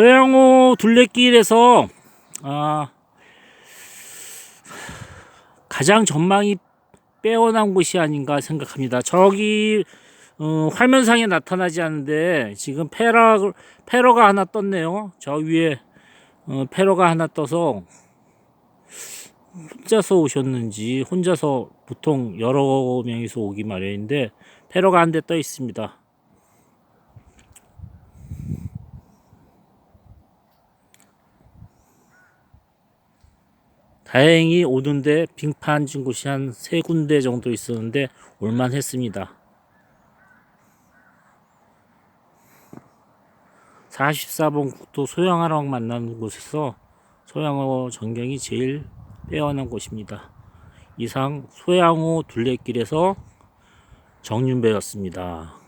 소양호 둘레길에서 아, 가장 전망이 빼어난 곳이 아닌가 생각합니다. 저기 어, 화면상에 나타나지 않는데 지금 페라 페러가 하나 떴네요. 저 위에 어, 페러가 하나 떠서 혼자서 오셨는지 혼자서 보통 여러 명이서 오기 마련인데 페러가 한 대 떠 있습니다. 다행히 오는데 빙판 진 곳이 한 세 군데 정도 있었는데 올만 했습니다. 44번 국도 소양하랑 만나는 곳에서 소양호 전경이 제일 빼어난 곳입니다. 이상 소양호 둘레길에서 정윤배였습니다.